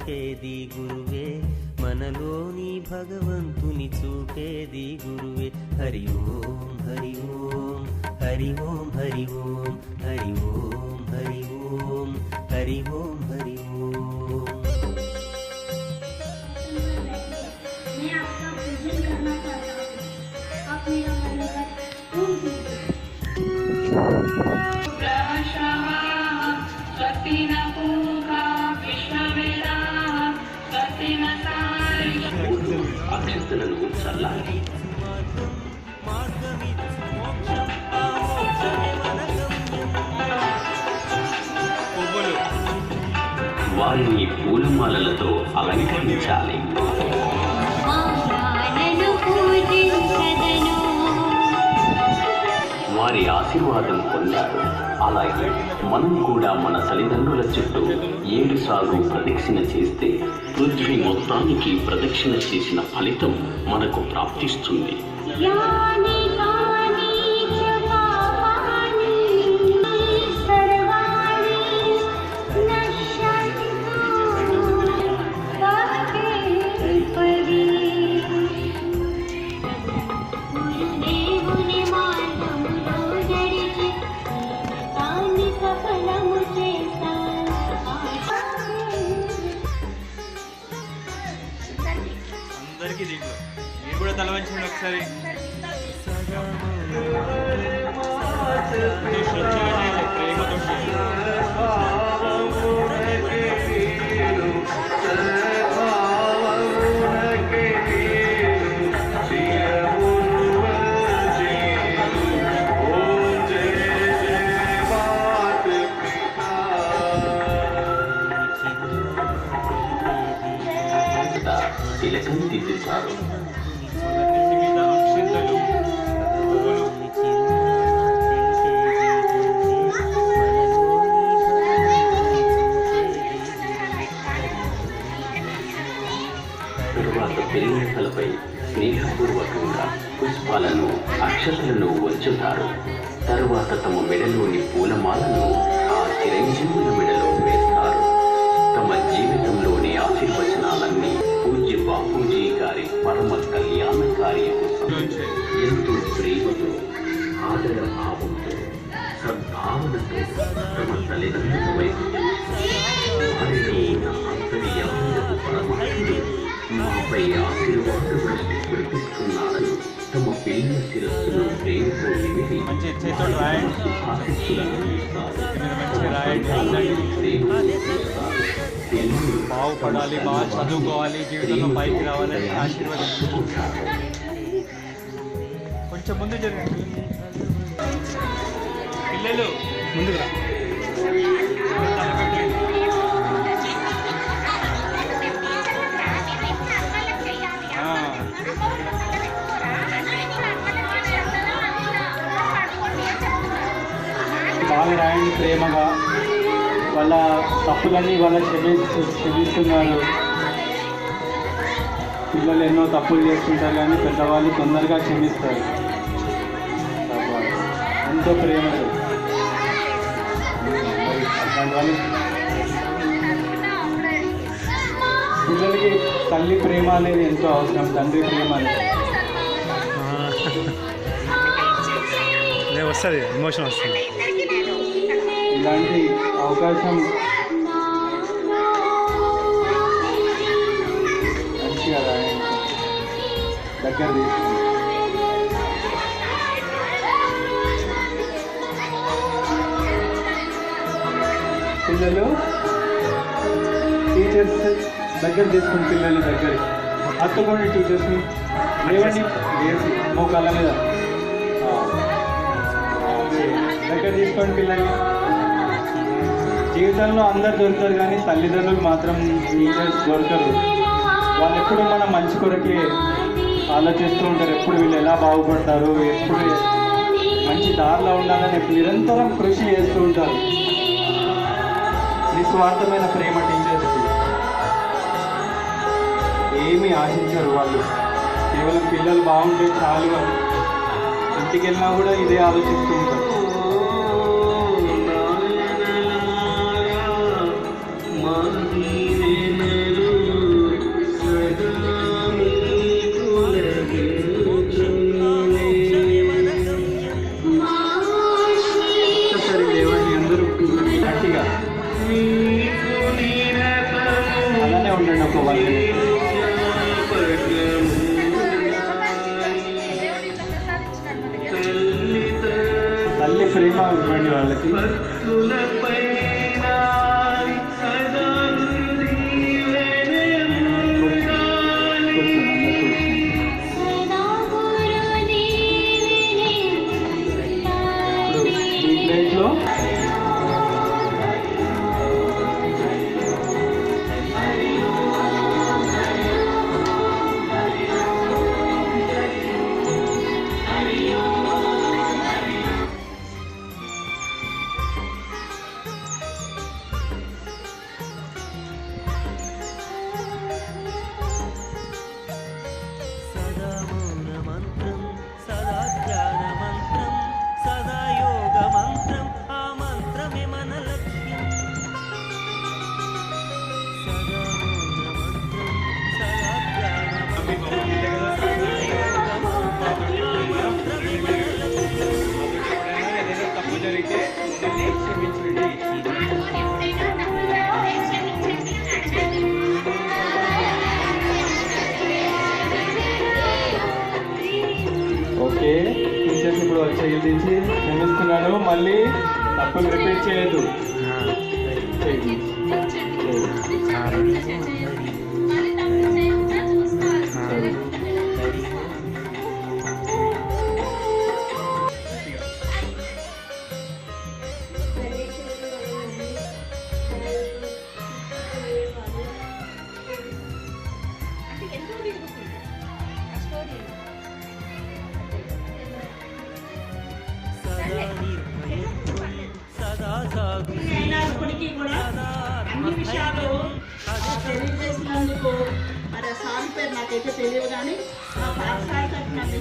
తెలిపేది గురువే మనలోని భగవంతుని చూపేది గురువే హరి ఓం హరి ఓం హరి ఓం హరి ఓం హరి ఓం హరి ఓం హరి ఓం హరి ఓం मैं आपका पूजन करना चाहता हूँ आप मेरा मनोरथ पूर्ण అభ్యర్థులను చల్లాలి వారిని పూలమాలలతో అలంకరించాలి. వారి ఆశీర్వాదం పొందారు అలాగే మనం కూడా మన తల్లిదండ్రుల చుట్టూ ఏడు సార్లు ప్రదక్షిణ చేస్తే పృథ్వీ మొత్తానికి ప్రదక్షిణ చేసిన ఫలితం మనకు ప్రాప్తిస్తుంది. అందరికీ దీంట్లో మీరు కూడా తల వంచండి ఒకసారి ఇది స్వచ్ఛంగా చేయాలి, ప్రేమతో చేయాలి. తిలకం దిద్దుతారు తరువాత పెళ్ళితలపై స్నేహపూర్వకంగా పుష్పాలను అక్షతలను వంచుతారు తరువాత తమ మెడలోని పూలమాలను ఆ చిరంజీవుల మెడలో బాపూజీ గారి పరమ కళ్యాణకారి కోసం ఎంతో ప్రేమతో ఆదర భావంతో సద్భావనతో తమ తల్లిదండ్రుల వైపు. వారిలో ఉన్న అంతర్యామియపు పరమాత్ముడు మాపై ఆశీర్వాదం కురిపిస్తున్నారని తమ పిల్లల శిరస్సును ప్రేమతో నిమిడి మంచి చేతితో బాగుపడాలి బాగా చదువుకోవాలి జీవితంలో పైకి రావాలని ఆశీర్వదించారు కొంచెం ముందు జరగండి పిల్లలు. ఆ, బాగా రాయండి ప్రేమగా. వాళ్ళ తప్పులన్నీ వాళ్ళ క్షమి క్షమిస్తున్నారు పిల్లలు ఎన్నో తప్పులు చేస్తుంటారు కానీ పెద్దవాళ్ళు తొందరగా క్షమిస్తారు. ఎంతో ప్రేమ పిల్లలకి తల్లి ప్రేమ అనేది ఎంతో అవసరం తండ్రి ప్రేమ అనేది. వస్తుంది ఎమోషన్ వస్తుంది. ఇలాంటి అవకాశం మంచిగా దగ్గర తీసుకుంది పిల్లలు టీచర్స్ దగ్గర తీసుకుని పిల్లలు దగ్గరికి. హత్తుకోండి టీచర్స్ని లేవండి లేచి మోకాళ్ళ మీద. దగ్గర తీసుకోండి పిల్లల్ని జీవితంలో అందరు దొరుకుతారు కానీ తల్లిదండ్రులు మాత్రం టీచర్స్ దొరకరు. వాళ్ళు ఎప్పుడు మన మంచి కొరకే ఆలోచిస్తూ ఉంటారు. ఎప్పుడు వీళ్ళు ఎలా బాగుపడతారు ఎప్పుడు మంచి దారిలో ఉండాలని ఎప్పుడు నిరంతరం కృషి చేస్తూ ఉంటారు. నిస్వార్థమైన ప్రేమ టీచర్స్కి ఏమీ ఆశించరు వాళ్ళు. కేవలం పిల్లలు బాగుంటే చాలు అని. ఇంటికి వెళ్ళినా కూడా ఇదే ఆలోచిస్తూ ఉంటారు. అలానే ఉండండి ఒక వన్ తల్లి ప్రేమ ఇవ్వండి వాళ్ళకి. గురించి క్షమిస్తున్నాడు మళ్ళీ తప్పులు రిపీట్ చేయదు చేయదు అయినప్పటికీ కూడా అన్ని నాకైతే తెలియదు కానీ ఆ నాకు